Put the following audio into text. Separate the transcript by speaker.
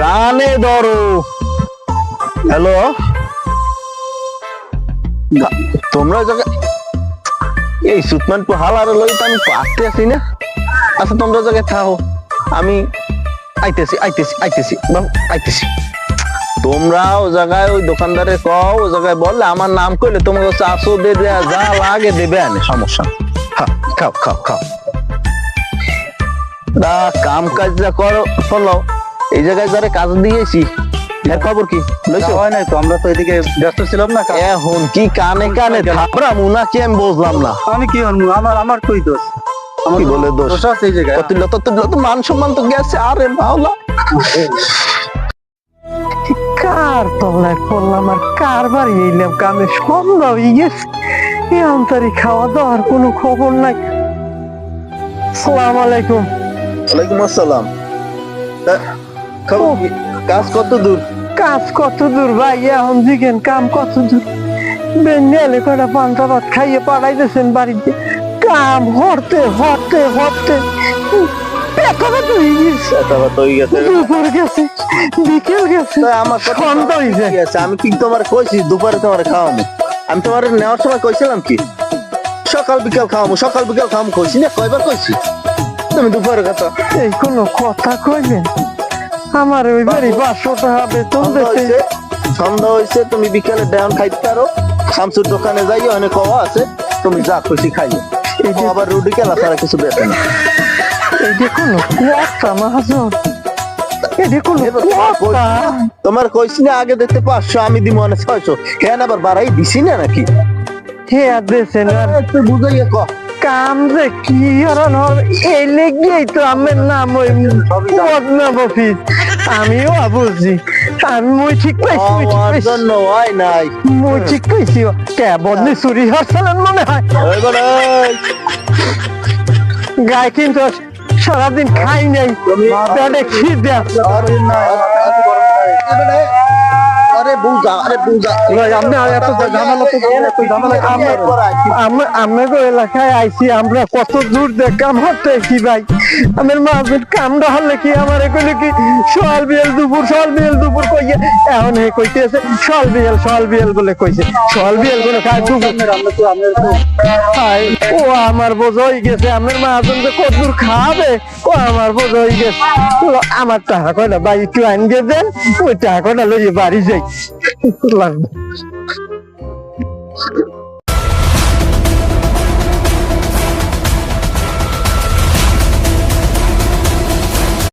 Speaker 1: কানে ধরো হ্যালো তোমরা জায়গা এই সুতমান পু হালার লই তো আমি পাশতে আছি না আচ্ছা তোমরা জায়গায় থাকো আমি আইতেছি আইতেছি আইতেছি আইতেছি তোমরা ও জায়গায় ওই দোকানদারে কও ও জায়গায় বললে আমার নাম কইলে তোমাকে চারশো দিয়ে যা লাগে দেবে আনে সমস্যা খাও খাও খাও দা কাম কাজ যা করো ফলো এই জায়গায় যারা কাজ দিয়েছি এর খবর কি? লইছো
Speaker 2: হয় নাই তো আমরা তো এদিকে ব্যস্ত ছিলাম না
Speaker 1: এখন কি কানে কানে থাপড়া মুনা কি আমি বুঝলাম না।
Speaker 2: আমি কি হনু আমার আমার কই দোষ? আমার
Speaker 1: কি বলে দোষ?
Speaker 2: দোষ আছে এই জায়গায়।
Speaker 1: কত লত তো মান সম্মান তো গেছে আরে মাওলা।
Speaker 3: কার তলায় পড়লাম আর কার বাড়ি এলাম? কামে সন্ধ্যা হয়ে গেছে খাওয়া দাওয়ার কোনো খবর নাই। সালাম আলাইকুম।
Speaker 1: ওয়ালাইকুম আসসালাম? কাজ কত দূর?
Speaker 3: কাজ কত দূর ভাই? এখন জিগেন কাম কত দূর? বেঞ্জালে কটা পান্তা ভাত খাইয়ে পাঠাইতেছেন বাড়িতে। কাম হরতে হরতে হরতে।
Speaker 1: আমি কি তোমার কইছি দুপুরে তোমার খাওয়ামু। আমি তোমার নেওয়ার সময় কইছিলাম কি? সকাল বিকাল খাওয়ামু সকাল বিকাল খাওয়ামু কইছি না? কয়বার কইছি? তুমি দুপুরে কথা।
Speaker 3: এই কোনো কথা কইলেন আমার ওই বাড়ি টাকা বেতন
Speaker 1: সন্ধ্যা
Speaker 3: দিতে
Speaker 1: সন্ধ্যা হইছে তুমি বিকালে ডাউন খাইতে পারো। শামসুর দোকানে যাই ওখানে কওয়া আছে তুমি যা খুশি খাইও।
Speaker 3: এই
Speaker 1: আবার রুটি কেলা ছাড়া কিছু বেছে না।
Speaker 3: এই মাহাজন। কোনো
Speaker 1: এবার তোমার কইছি না আগে দেখতে পাঁচশো আমি দিব অনেক ছয়শো। হ্যাঁ আবার বাড়াই দিছি না নাকি?
Speaker 3: হে আর
Speaker 1: একটু বুঝাইয়ে ক
Speaker 3: কাম যে কি হারান হবে? এই লেগেই তো আমার নাম ওই বদনাম অফিস আমিও বুঝছি আমি মই ঠিক পাইছি মই ঠিক পাইছি
Speaker 1: জন্য হয় নাই।
Speaker 3: মই ঠিক পাইছি কে বদলি চুরি হাসছিলেন মনে হয়। গায়ে কিন্তু সারাদিন খাই নাই। পেটে খিদে।
Speaker 1: বুঝা আরে বুঝা।
Speaker 3: ভাই, আপনি আর এত ঝামেলা তো এত ঝামেলা
Speaker 1: আমি
Speaker 3: আমরা আমাকে এলাকায় আইছি আমরা কত দূর দেখ কাম হতে কি ভাই। আমার মাঝের কামটা হলে কি আমার এখানে কি সকাল বিয়েল দুপুর সকাল বিয়েল দুপুর কইয়ে? এখন হে কইতেছে সকাল বিয়েল সকাল বিয়েল বলে কইছে। সকাল বিয়েল বলে খায় দুপুর।
Speaker 2: আমরা তো আমরা তো
Speaker 3: ও আমার বোঝ হয়ে গেছে আমার মাঝন যে কত দূর খাবে ও আমার বোঝ হয়ে গেছে। আমার টাকা কয়টা? ভাই একটু আনগে দেন ওই টাকা কয়টা লইয়ে বাড়ি যাই। hilang.